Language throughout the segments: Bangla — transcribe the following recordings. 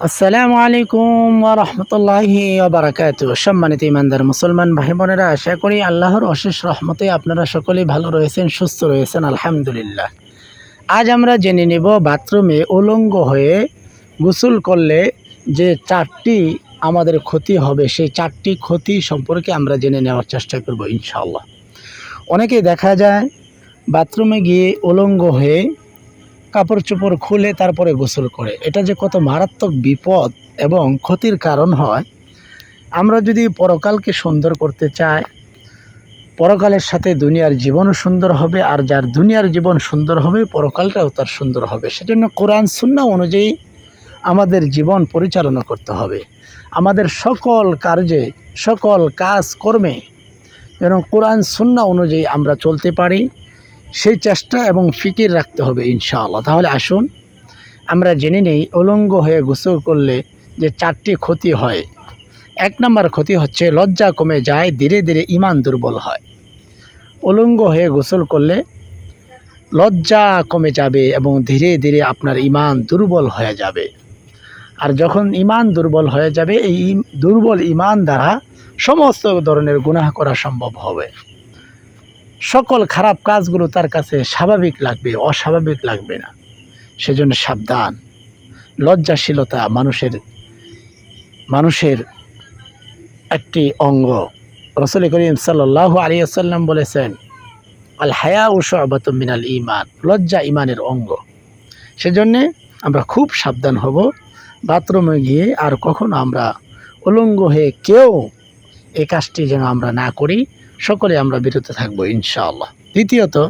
আসসালামু আলাইকুম রহমতুল্লাহি বারাকাত সম্মানিত ইমানদার মুসলমান ভাই বোনেরা আশা করি আল্লাহর অশেষ রহমতে আপনারা সকলেই ভালো রয়েছেন, সুস্থ রয়েছেন, আলহামদুলিল্লাহ। আজ আমরা জেনে নেব বাথরুমে উলঙ্গ হয়ে গোসল করলে যে চারটি আমাদের ক্ষতি হবে, সেই চারটি ক্ষতি সম্পর্কে আমরা জেনে নেওয়ার চেষ্টা করব ইনশাআল্লাহ। অনেকেই দেখা যায় বাথরুমে গিয়ে উলঙ্গ হয়ে কাপড় চোপড় খুলে তারপরে গোসল করে। এটা যে কত মারাত্মক বিপদ এবং ক্ষতির কারণ হয়, আমরা যদি পরকালকে সুন্দর করতে চাই, পরকালের সাথে দুনিয়ার জীবনও সুন্দর হবে, আর যার দুনিয়ার জীবন সুন্দর হবে, পরকালটাও তার সুন্দর হবে। সেজন্য কোরআন সুন্না অনুযায়ী আমাদের জীবন পরিচালনা করতে হবে। আমাদের সকল কার্যে, সকল কাজ কর্মে যেন কোরআন সুন্না অনুযায়ী আমরা চলতে পারি। সেই চেষ্টা এবং ফিকির রাখতে হবে ইনশাআল্লাহ। তাহলে আসুন, আমরা জেনে নেই, উলঙ্গ হয়ে গোসল করলে যে চারটি ক্ষতি হয়। এক নম্বর ক্ষতি হচ্ছে লজ্জা কমে যায়, ধীরে ধীরে ইমান দুর্বল হয়। উলঙ্গ হয়ে গোসল করলে লজ্জা কমে যাবে এবং ধীরে ধীরে আপনার ইমান দুর্বল হয়ে যাবে। আর যখন ইমান দুর্বল হয়ে যাবে, এই দুর্বল ইমান দ্বারা সমস্ত ধরনের গুনাহ করা সম্ভব হবে। সকল খারাপ কাজগুলো তার কাছে স্বাভাবিক লাগবে, অস্বাভাবিক লাগবে না। সেজন্য সাবধান। লজ্জাশীলতা মানুষের মানুষের একটি অঙ্গ। রসুল করিম সাল্লাহ আলী আসাল্লাম বলেছেন আল হায়া ও মিনাল ইমান লজ্জা ইমানের অঙ্গ। সেজন্যে আমরা খুব সাবধান হব। বাথরুমে গিয়ে আর কখনো আমরা উলঙ্গ হয়ে কেউ এ কাজটি যেন আমরা না করি। সকলে আমরা বিরত থাকব, ইনশাআল্লাহ। দ্বিতীয়ত,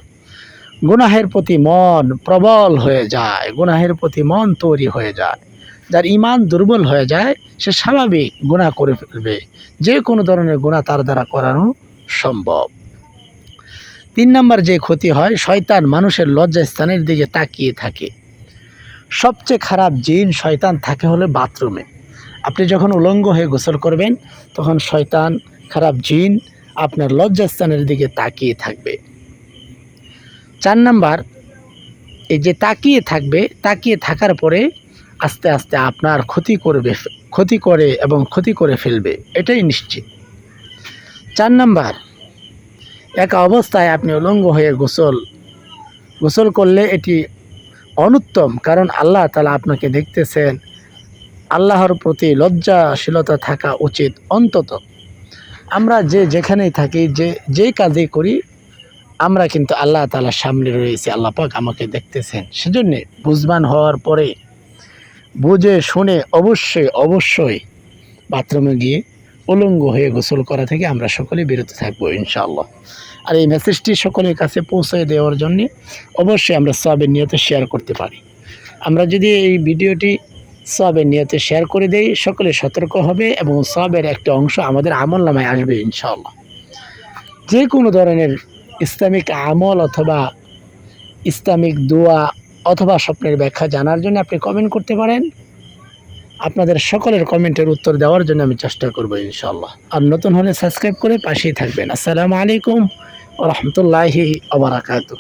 গুনাহের প্রতি মন প্রবল হয়ে যায়, গুনাহের প্রতি মন তৈরি হয়ে যায়। যার ইমান দুর্বল হয়ে যায়, সে স্বাভাবিক গুনাহ করে ফেলবে। যে কোনো ধরনের গুনাহ তার দ্বারা করানো সম্ভব। তিন নম্বর যে ক্ষতি হয়, শয়তান মানুষের লজ্জাস্থানের দিকে তাকিয়ে থাকে। সবচেয়ে খারাপ জিন শয়তান থাকে হলে বাথরুমে। আপনি যখন উলঙ্গ হয়ে গোসল করবেন, তখন শয়তান খারাপ জিন আপনার লজ্জাস্থানের দিকে তাকিয়ে থাকবে। চার নাম্বার, এই যে তাকিয়ে থাকবে, তাকিয়ে থাকার পরে আস্তে আস্তে আপনার ক্ষতি করবে, ক্ষতি করে এবং ক্ষতি করে ফেলবে, এটাই নিশ্চিত। চার নাম্বার, এক অবস্থায় আপনি উলঙ্গ হয়ে গোসল গোসল করলে এটি অনুত্তম, কারণ আল্লাহ তালা আপনাকে দেখতেছেন, আল্লাহর প্রতি লজ্জাশীলতা থাকা উচিত অন্তত। আমরা যে যেখানেই থাকি, যে, যেই কাজই করি, আমরা কিন্তু আল্লাহ তালার সামনে রয়েছি। আল্লাহ পাক আমাকে দেখতেছেন। সেজন্যে বুঝবান হওয়ার পরে বুঝে, শুনে অবশ্যই অবশ্যই বাথরুমে গিয়ে উলঙ্গ হয়ে গোসল করা থেকে আমরা সকলে বিরত থাকব ইনশাআল্লাহ। আর এই মেসেজটি সকলের কাছে পৌঁছে দেওয়ার জন্য অবশ্যই আমরা সবের নিয়তে শেয়ার করতে পারি। আমরা যদি এই ভিডিওটি সবের নিয়তে শেয়ার করে দেই, সকলে সতর্ক হবে এবং সবের একটা অংশ আমাদের আমল নামায় আসবে ইনশাল্লাহ যে কোনো ধরনের ইসলামিক আমল অথবা ইসলামিক দোয়া অথবা স্বপ্নের ব্যাখ্যা জানার জন্য আপনি কমেন্ট করতে পারেন। আপনাদের সকলের কমেন্টের উত্তর দেওয়ার জন্য আমি চেষ্টা করব ইনশাল্লাহ আর নতুন হলে সাবস্ক্রাইব করে পাশেই থাকবেন। আসসালামু আলাইকুম রহমতুল্লাহি আবরাকাতু